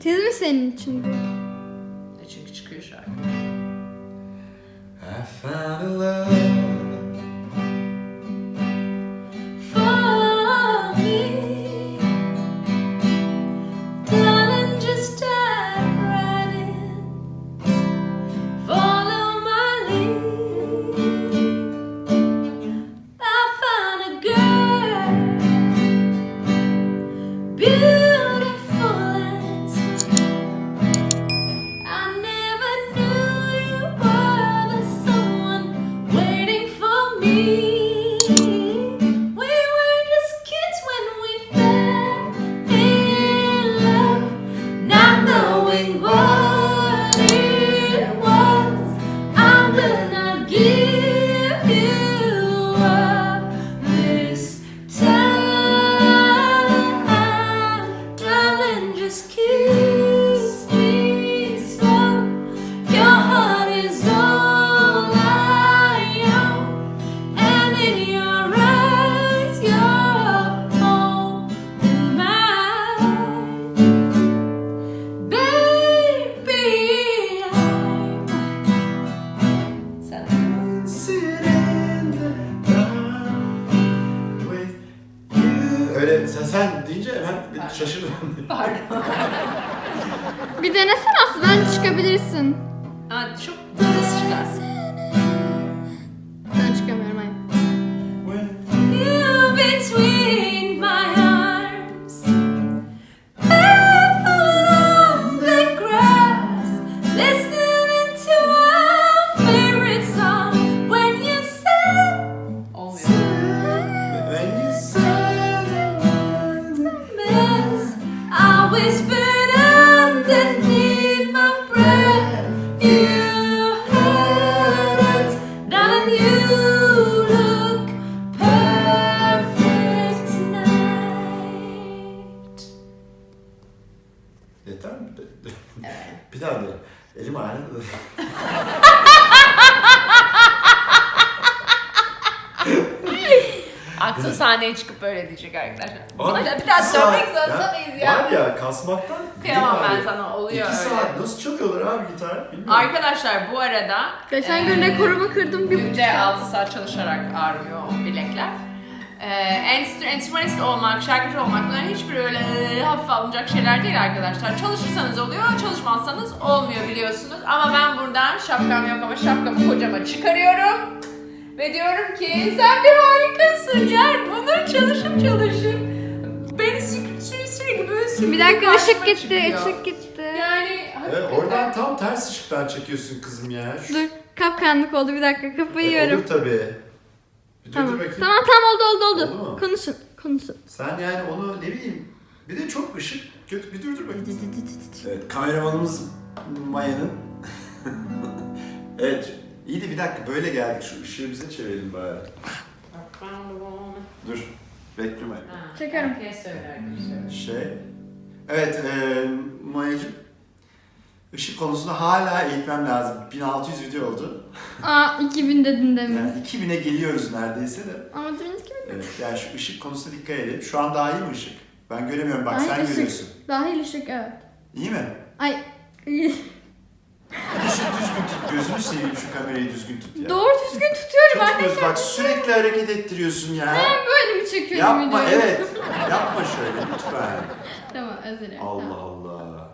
Tez mi senin için bu? E Çünkü çıkıyor şarkı. I found a love Aa, çok çıkarsın. Aklı sahneye çıkıp böyle diyecek arkadaşlar. Abi, bir daha saat- dönmek zorunda mıyız ya? Var ya kasmaktan. Kıyamam ben sana, oluyor İki öyle. saat nasıl çalıyorlar abi gitar bilmiyorum. Arkadaşlar bu arada Geçen eee, gün rekorumu kırdım bir buçuk Günde 6 saat çalışarak ağrıyor bilekler. Ee, enstr- enstrümanist olmak, şarkıcı olmak bunların hiçbir öyle e, hafife alınacak şeyler değil arkadaşlar. Çalışırsanız oluyor, çalışmazsanız olmuyor biliyorsunuz. Ama ben buradan şapkam yok ama şapkamı kocama çıkarıyorum. Ve diyorum ki sen bir harikasın Yer. Bunları çalışıp çalışıp beni sü- sü- sürekli böyle sürekli Bir dakika ışık karşıma gitti, çıkıyor. ışık gitti. Yani Evet, hakikaten- oradan tam ters ışıktan çekiyorsun kızım ya. Şu- Dur, kapkaranlık oldu bir dakika kafayı E, yiyorum. Olur tabii. Bir dur, Tamam, dur bakayım. tamam tamam oldu oldu oldu. Oldu mu? Konuşun, konuşun. Sen yani onu ne bileyim. Bir de çok ışık kötü. Bir dur dur bakayım. Evet kameramanımız Maya'nın. evet. İyi de bir dakika böyle geldik. Şu ışığı bize çevirelim bari. Dur. Bekle Maya. Ha, Çekerim. Herkes söyler arkadaşlar. Şey. Evet e, Maya'cığım. Işık konusunda hala eğitmem lazım. 1600 video oldu. Aa 2000 dedin demin. Yani 2000'e geliyoruz neredeyse de. Ama demin 2000. Evet, yani şu ışık konusunda dikkat edin. Şu an daha iyi mi ışık? Ben göremiyorum bak Ay, sen ışık. görüyorsun. Dahil ışık evet. İyi mi? Ay Şu düzgün tut. Gözünü seveyim şu kamerayı düzgün tut ya. doğru düzgün tutuyorum Tutmuyoruz arkadaşlar. bak sürekli hareket ettiriyorsun ya. Ben böyle mi çekiyorum Yapma videoyu? evet. Yapma şöyle lütfen. Tamam özür dilerim. Allah tamam. Allah.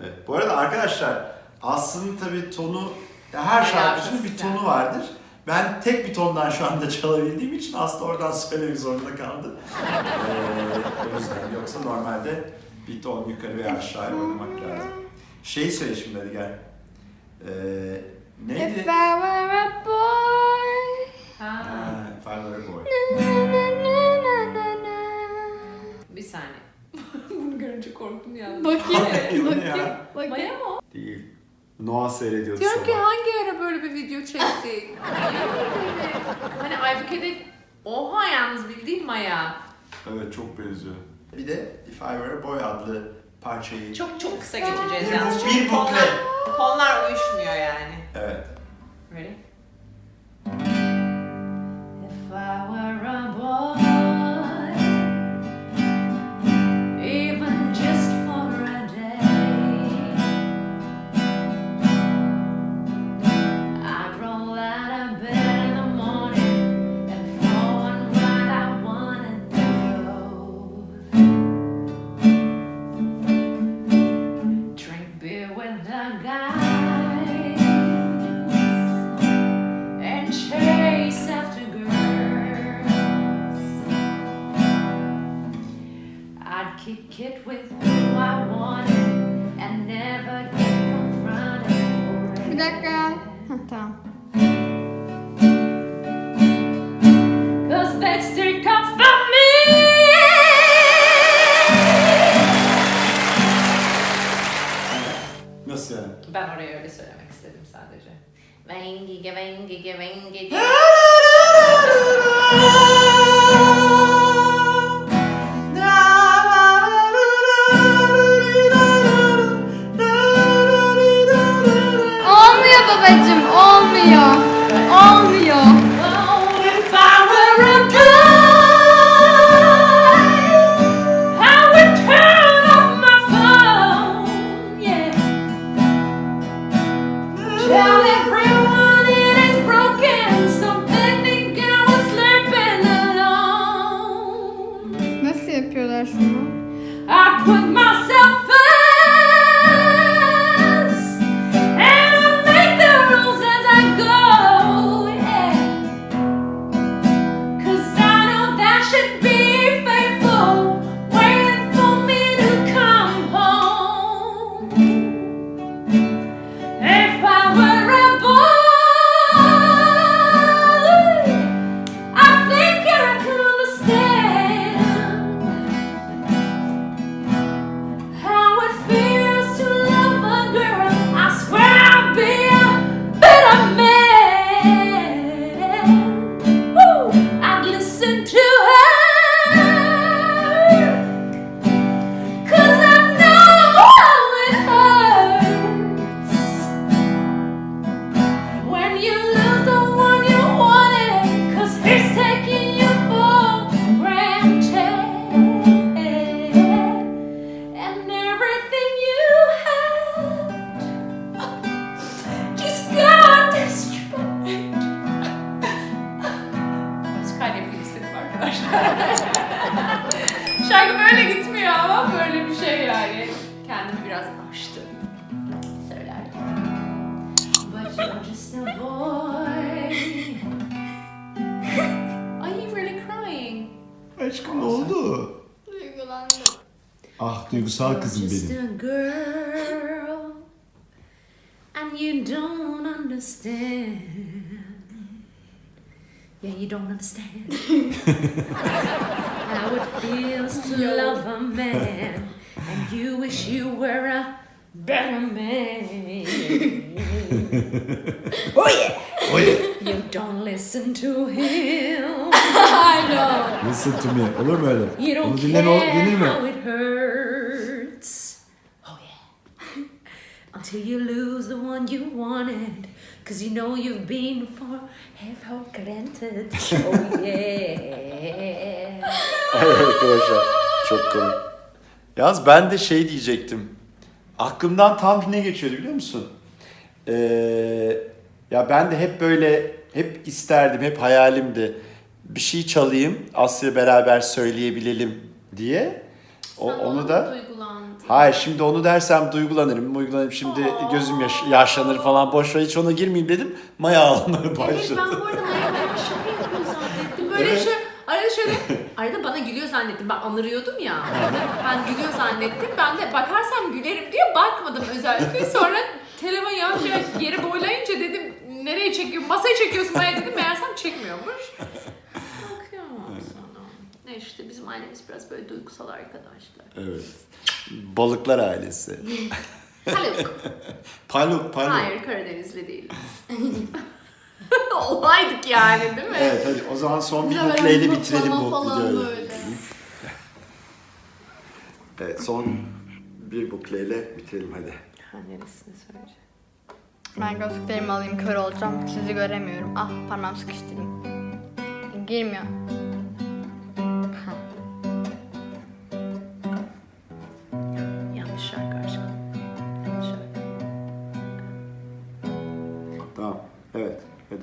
Evet. Bu arada arkadaşlar Aslı'nın tabii tonu ya her şarkıcının bir tonu vardır. Ben tek bir tondan şu anda çalabildiğim için Aslı oradan söylemek zorunda kaldı. Ee, o yüzden yoksa normalde bir ton yukarı veya aşağıya oynamak lazım. Şey söyle şimdi hadi gel. Ee, If neydi? I were a boy. Ha, Ha, Boy. Na, na, na, na, na. bir saniye. Bunu görünce korktum ya. Bakayım, ne bakayım, ya? bakayım. Maya mı o? Değil. Noah seyrediyordu Diyorum ki sabah. hangi ara böyle bir video çektik? hani Aybüke'de oha yalnız bildiğin Maya. Evet çok benziyor. Bir de If I Were a Boy adlı parçayı. Çok çok kısa geçeceğiz Bir yalnız. bu- Çünkü bir bukle. tonlar uyuşmuyor yani. Evet. Ready? If I were kick it with who I wanted and never get confronted for Bir it. dakika. Heh, tamam. Cause from me. Nasıl yani? Ben oraya öyle söylemek istedim sadece. Vengi vengi vengi Olmuyor şey yani. Kendimi biraz açtım. Söylerken. But you're just a boy. Are you really crying? Aşkım ne oldu? Duygulandım. Ah duygusal kızım Just benim. a girl, and you don't understand. Yeah, you don't understand how it feels to love a man, and you wish you were a better man. oh yeah, oh, Oy. you don't listen to him. I know. Listen to me. Olur mu öyle? You don't Onu dinleme ol, care dinir how it hurts. Oh yeah. Until you lose the one you wanted. Cause you know you've been for have granted. Oh yeah. Ay arkadaşlar çok komik. Yalnız ben de şey diyecektim. Aklımdan tam ne geçiyordu biliyor musun? Ee, ya ben de hep böyle hep isterdim, hep hayalimdi. Bir şey çalayım, Asya beraber söyleyebilelim diye. O, onu da. Hayır şimdi onu dersem duygulanırım, duygulanırım şimdi gözüm yaş- yaşlanır falan boş ver hiç ona girmeyeyim dedim. Maya ağlamaya Evet başladı. ben bu arada Maya bayağı şaka yapıyor zannettim. Böyle Evet. şey arada şöyle arada bana gülüyor zannettim. Ben anırıyordum ya. Ben gülüyor zannettim. Ben de bakarsam gülerim diye bakmadım özellikle. Sonra telefon yavaş yavaş yere boylayınca dedim nereye çekiyorum? Masaya çekiyorsun Maya dedim. Meğersem çekmiyormuş. Bakıyorum sana. Ne işte bizim ailemiz biraz böyle duygusal arkadaşlar. Evet. Balıklar ailesi. Haluk. Paluk, paluk. Hayır Karadenizli değiliz. Olaydık yani değil mi? Evet hadi o zaman son bir bukleyle bitirelim bu videoyu. Evet son bir bukleyle bitirelim hadi. Ha neresini söyleyeceğim? Ben gözlüklerimi alayım kör olacağım. Sizi göremiyorum. Ah parmağım sıkıştırdım. Girmiyor.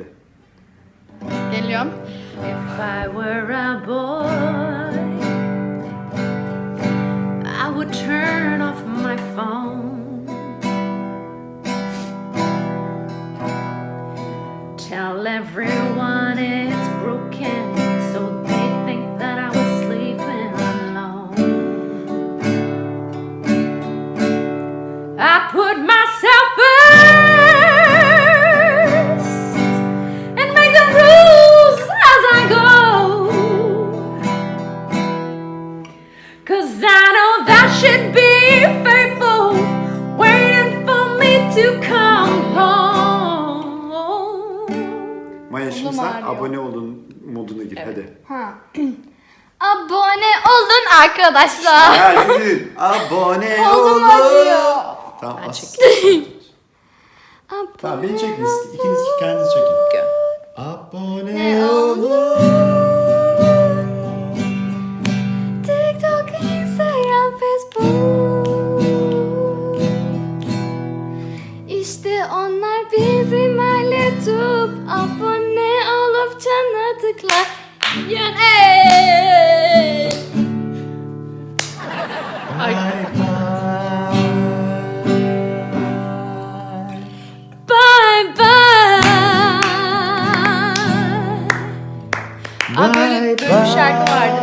Hadi. Geliyorum. If I were a boy, I would turn off my phone. to come home. Maya şimdi sen abone olun moduna gir hadi. Ha. Abone olun arkadaşlar. Ya gidin. abone Kolum olun. acıyor. Tamam Ben as. Tamam beni çekiniz. İkiniz kendiniz çekin. Abone olun.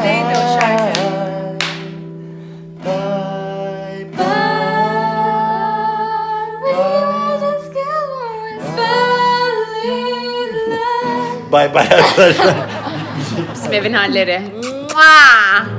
Neydi o şarkı? Bye Bye. Arkadaşlar. Bizim evin halleri. Mua!